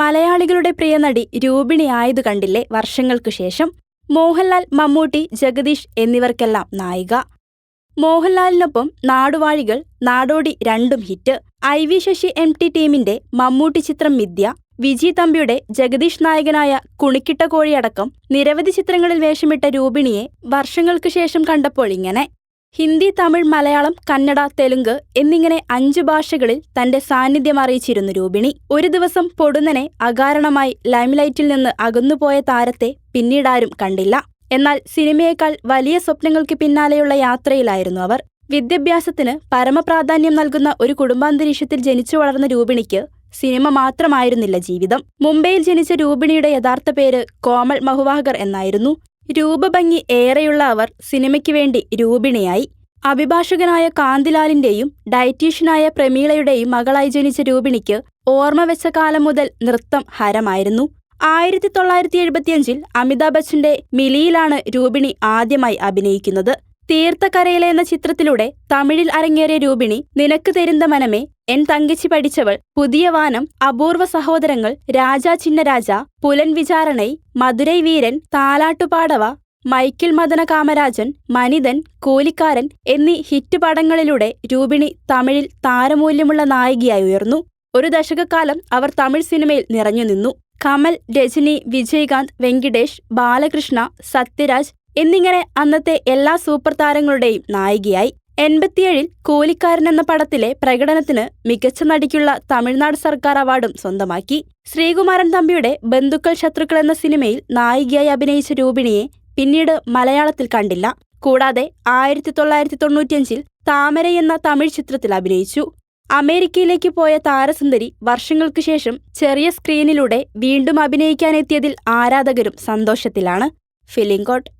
മലയാളികളുടെ പ്രിയ നടി രൂപിണിയായതു കണ്ടില്ലേ വർഷങ്ങൾക്കു ശേഷം? മോഹൻലാൽ മമ്മൂട്ടി ജഗദീഷ് എന്നിവർക്കെല്ലാം നായിക. മോഹൻലാലിനൊപ്പം നാടുവാഴികൾ നാടോടി രണ്ടും hit. I V Sasi M T ടീമിന്റെ മമ്മൂട്ടി ചിത്രം മിഥ്യ. വിജി തമ്പിയുടെ ജഗദീഷ് നായകനായ കുണിക്കിട്ട കോഴിയടക്കം നിരവധി ചിത്രങ്ങളിൽ വേഷമിട്ട രൂപിണിയെ വർഷങ്ങൾക്കു ശേഷം കണ്ടപ്പോൾ ഇങ്ങനെ ഹിന്ദി തമിഴ് മലയാളം കന്നഡ തെലുങ്ക് എന്നിങ്ങനെ അഞ്ചു ഭാഷകളിൽ തന്റെ സാന്നിധ്യം അറിയിച്ചിരുന്നു രൂപിണി. ഒരു ദിവസം പൊടുന്നനെ അകാരണമായി ലൈംലൈറ്റിൽ നിന്ന് അകന്നുപോയ താരത്തെ പിന്നീടാരും കണ്ടില്ല. എന്നാൽ സിനിമയേക്കാൾ വലിയ സ്വപ്നങ്ങൾക്ക് പിന്നാലെയുള്ള യാത്രയിലായിരുന്നു അവർ. വിദ്യാഭ്യാസത്തിന് പരമപ്രാധാന്യം നൽകുന്ന ഒരു കുടുംബാന്തരീക്ഷത്തിൽ ജനിച്ചു വളർന്ന രൂപിണിക്ക് സിനിമ മാത്രമായിരുന്നില്ല ജീവിതം. മുംബൈയിൽ ജനിച്ച രൂപിണിയുടെ യഥാർത്ഥ പേര് കോമൾ മഹുവാഹകർ എന്നായിരുന്നു. രൂപഭംഗി ഏറെയുള്ള അവർ സിനിമയ്ക്ക് വേണ്ടി രൂപിണിയായി. അഭിഭാഷകനായ കാന്തിലാലിന്റെയും ഡയറ്റീഷ്യനായ പ്രമീളയുടെയും മകളായി ജനിച്ച രൂപിണിക്ക് ഓർമ്മ വെച്ച കാലം മുതൽ നൃത്തം ഹരമായിരുന്നു. ആയിരത്തി തൊള്ളായിരത്തി എഴുപത്തിയഞ്ചിൽ അമിതാഭ് ബച്ചന്റെ മിലിയിലാണ് രൂപിണി ആദ്യമായി അഭിനയിക്കുന്നത്. തീർത്ഥക്കരയിലെ എന്ന ചിത്രത്തിലൂടെ തമിഴിൽ അരങ്ങേറിയ രൂപിണി നിനക്ക് തരുന്ന മനമേ എൻ തങ്കച്ചി പഠിച്ചവൾ പുതിയ വാനം അപൂർവ സഹോദരങ്ങൾ രാജാ ചിന്നരാജ പുലൻ വിചാരണൈ മധുരൈ വീരൻ താലാട്ടുപാടവ മൈക്കിൾ മദന കാമരാജൻ മനിതൻ കൂലിക്കാരൻ എന്നീ ഹിറ്റ് പടങ്ങളിലൂടെ രൂപിണി തമിഴിൽ താരമൂല്യമുള്ള നായികയായി ഉയർന്നു. ഒരു ദശകക്കാലം അവർ തമിഴ് സിനിമയിൽ നിറഞ്ഞു നിന്നു. കമൽ രജനി വിജയകാന്ത് വെങ്കിടേഷ് ബാലകൃഷ്ണ സത്യരാജ് എന്നിങ്ങനെ അന്നത്തെ എല്ലാ സൂപ്പർ താരങ്ങളുടെയും നായികയായി എൺപത്തിയേഴിൽ കൂലിക്കാരൻ എന്ന പടത്തിലെ പ്രകടനത്തിന് മികച്ച നടിക്കുള്ള തമിഴ്നാട് സർക്കാർ അവാർഡും സ്വന്തമാക്കി. ശ്രീകുമാരൻ തമ്പിയുടെ ബന്ധുക്കൾ ശത്രുക്കൾ എന്ന സിനിമയിൽ നായികയായി അഭിനയിച്ച രൂപിണിയെ പിന്നീട് മലയാളത്തിൽ കണ്ടില്ല. കൂടാതെ ആയിരത്തി തൊള്ളായിരത്തി തൊണ്ണൂറ്റിയഞ്ചിൽ താമര എന്ന തമിഴ് ചിത്രത്തിൽ അഭിനയിച്ചു. അമേരിക്കയിലേക്ക് പോയ താരസുന്ദരി വർഷങ്ങൾക്കു ശേഷം ചെറിയ സ്ക്രീനിലൂടെ വീണ്ടും അഭിനയിക്കാനെത്തിയതിൽ ആരാധകരും സന്തോഷത്തിലാണ്. ഫിലിംകോട്ട്